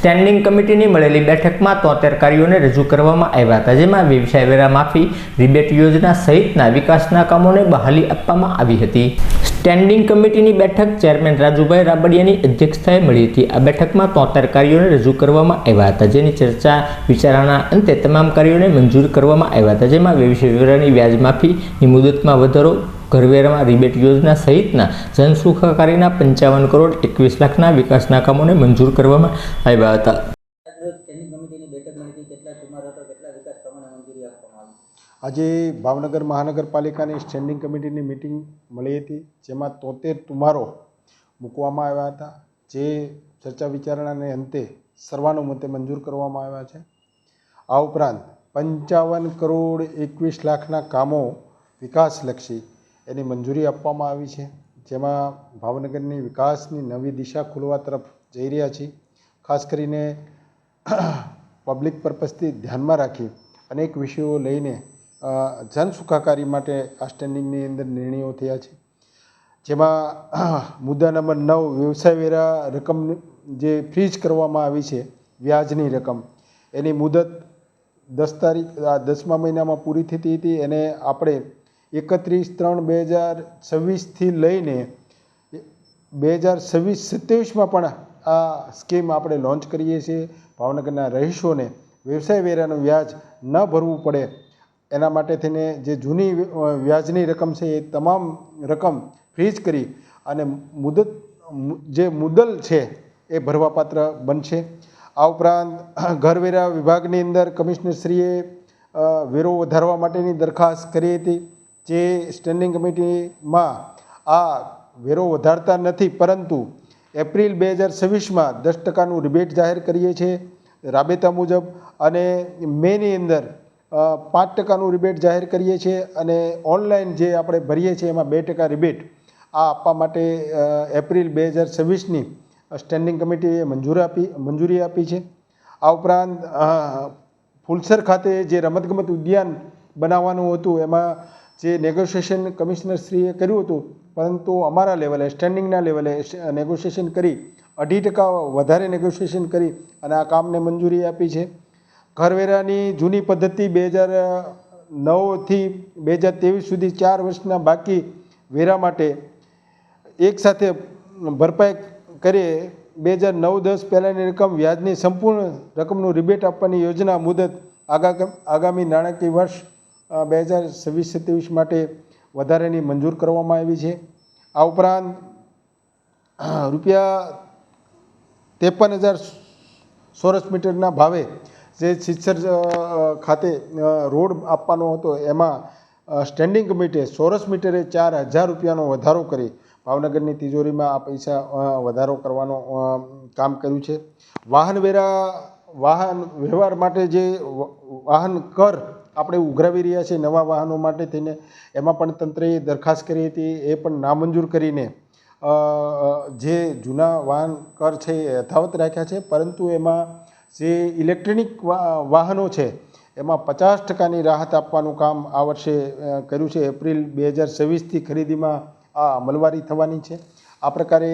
Standing કમિટીની મળેલી બેઠકમાં તોતેર કાર્યોને રજૂ કરવામાં આવ્યા હતા, જેમાં વ્યવસાય વેરા માફી, રિબેટ યોજના સહિતના વિકાસના કામોને બહાલી આપવામાં આવી હતી. સ્ટેન્ડિંગ કમિટીની બેઠક ચેરમેન રાજુભાઈ રાબડિયાની અધ્યક્ષતાએ મળી હતી. આ બેઠકમાં તોતેર કાર્યોને રજૂ કરવામાં આવ્યા હતા, જેની ચર્ચા વિચારણા અંતે તમામ કાર્યોને મંજૂર કરવામાં આવ્યા હતા, જેમાં વ્યવસાય વેરાની વ્યાજ માફીની મુદતમાં વધારો ઘરવેરામાં રિબેટ યોજના સહિતના જનસુખાકારીના પંચાવન કરોડ એકવીસ લાખના વિકાસના કામોને મંજૂર કરવામાં આવ્યા હતા. આજે ભાવનગર મહાનગરપાલિકાની સ્ટેન્ડિંગ કમિટીની મિટિંગ મળી હતી, જેમાં તોતેર તુમારો મૂકવામાં આવ્યા હતા, જે ચર્ચા વિચારણાને અંતે સર્વાનુમતે મંજૂર કરવામાં આવ્યા છે. આ ઉપરાંત પંચાવન કરોડ એકવીસ લાખના કામો વિકાસલક્ષી એની મંજૂરી આપવામાં આવી છે. જેમાં ભાવનગરની વિકાસની નવી દિશા ખોલવા તરફ જઈ રહ્યા છીએ. ખાસ કરીને પબ્લિક પર્પઝથી ધ્યાનમાં રાખી અનેક વિષયો લઈને જન સુખાકારી માટે આ સ્ટેન્ડિંગની અંદર નિર્ણયો થયા છે. જેમાં, મુદ્દા નંબર નવ, વ્યવસાય વેરા રકમ જે ફ્રીજ કરવામાં આવી છે, વ્યાજની રકમ. એની મુદત દસ તારીખ દસમા મહિનામાં પૂરી થતી હતી. એને આપણે એકત્રીસ ત્રણ બે હજાર છવ્વીસથી લઈને બે હજાર છવ્વીસ સત્યાવીસમાં પણ આ સ્કીમ આપણે લોન્ચ કરીએ છીએ. ભાવનગરના રહીશોને વ્યવસાય વેરાનું વ્યાજ ન ભરવું પડે. એના માટે થઈને જે જૂની વ્યાજની રકમ છે એ તમામ રકમ ફ્રીજ કરી અને મુદત જે મુદલ છે એ ભરવાપાત્ર બનશે. આ ઉપરાંત ઘરવેરા વિભાગની અંદર કમિશનરશ્રીએ વેરો વધારવા માટેની દરખાસ્ત કરી હતી. જે સ્ટેન્ડિંગ કમિટીમાં આ વેરો વધારતા નથી, પરંતુ એપ્રિલ બે હજાર છવ્વીસમાં દસ ટકાનું રિબેટ જાહેર કરીએ છીએ રાબેતા મુજબ અને મેની અંદર પાંચ ટકાનું રિબેટ જાહેર કરીએ છીએ અને ઓનલાઈન જે આપણે ભરીએ છીએ એમાં બે ટકા રિબેટ, આ આપવા માટે એપ્રિલ બે હજાર છવ્વીસની સ્ટેન્ડિંગ કમિટીએ મંજૂરી આપી મંજૂરી આપી છે. આ ઉપરાંત ફુલસર ખાતે જે રમતગમત ઉદ્યાન બનાવવાનું હતું, એમાં જે નેગોશિએશન કમિશનરશ્રીએ કર્યું હતું, પરંતુ અમારા લેવલે સ્ટેન્ડિંગના લેવલે નેગોશિએશન કરી, અઢી ટકા વધારે નેગોશિએશન કરી અને આ કામને મંજૂરી આપી છે. ઘરવેરાની જૂની પદ્ધતિ બે હજાર નવથી બે હજાર ત્રેવીસ સુધી ચાર વર્ષના બાકી વેરા માટે એકસાથે ભરપાઈ કરીએ, બે હજાર નવ દસ પહેલાંની રકમ વ્યાજની સંપૂર્ણ રકમનું રિબેટ આપવાની યોજના મુદત આગા આગામી નાણાકીય વર્ષ બે હજાર છવ્વીસ સત્યાવીસ માટે વધારેની મંજૂર કરવામાં આવી છે. આ ઉપરાંત રૂપિયા ત્રેપન હજાર ચોરસ મીટરના ભાવે જે સિત્સર ખાતે રોડ આપવાનો હતો, એમાં સ્ટેન્ડિંગ કમિટીએ ચોરસ મીટરે ચાર હજાર રૂપિયાનો વધારો કરી, ભાવનગરની તિજોરીમાં આ પૈસા વધારો કરવાનો કામ કર્યું છે. વાહન વેરા, વાહન વ્યવહાર માટે જે વાહન કર આપણે ઉઘરાવી રહ્યા છીએ નવા વાહનો માટે થઈને એમાં પણ તંત્રએ દરખાસ્ત કરી હતી, એ પણ નામંજૂર કરીને જે જૂના વાહન કર છે એ યથાવત રાખ્યા છે. પરંતુ એમાં જે ઇલેક્ટ્રોનિક વાહનો છે, એમાં પચાસ ટકાની રાહત આપવાનું કામ આ વર્ષે કર્યું છે. એપ્રિલ બે હજાર છવ્વીસથી ખરીદીમાં આ અમલવારી થવાની છે. આ પ્રકારે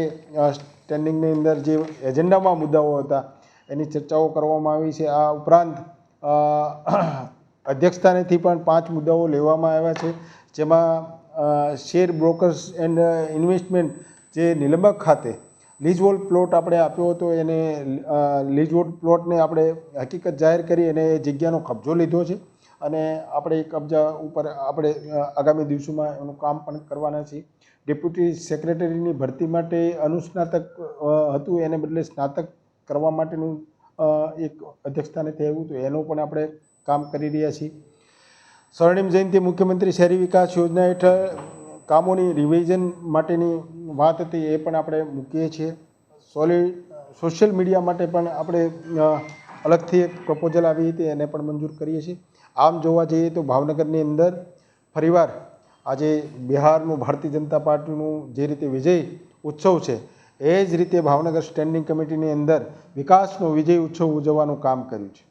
સ્ટેન્ડિંગની અંદર જે એજન્ડામાં મુદ્દાઓ હતા, એની ચર્ચાઓ કરવામાં આવી છે. આ ઉપરાંત અધ્યક્ષસ્થાનેથી પણ પાંચ મુદ્દાઓ લેવામાં આવ્યા છે જેમાં શેર બ્રોકર્સ એન્ડ ઇન્વેસ્ટમેન્ટ જે નિલંબક ખાતે લીઝવોલ્ડ પ્લોટ આપણે આપ્યો હતો એને અ, લીઝવોલ્ડ પ્લોટને આપણે હકીકત જાહેર કરી અને એ જગ્યાનો કબજો લીધો છે અને આપણે એ કબજા ઉપર આપણે આગામી દિવસોમાં એનું કામ પણ કરવાના છીએ. ડેપ્યુટી સેક્રેટરીની ભરતી માટે અનુસ્નાતક હતું એને બદલે સ્નાતક કરવા માટેનું એક અધ્યક્ષસ્થાને થયું હતું. એનું પણ આપણે કામ કરી રહ્યા છીએ. સ્વર્ણિમ જયંતિ મુખ્યમંત્રી શહેરી વિકાસ યોજના હેઠળ કામોની રિવિઝન માટેની વાત હતી એ પણ આપણે મૂકીએ છીએ. સોલિડ સોશિયલ મીડિયા માટે પણ આપણે અલગથી એક પ્રપોઝલ આવી હતી એને પણ મંજૂર કરીએ છીએ. આમ જોવા જઈએ તો ભાવનગરની અંદર ફરીવાર આજે બિહારનું ભારતીય જનતા પાર્ટીનું જે રીતે વિજય ઉત્સવ છે, એ જ રીતે ભાવનગર સ્ટેન્ડિંગ કમિટીની અંદર વિકાસનો વિજય ઉત્સવ ઉજવવાનું કામ કર્યું છે.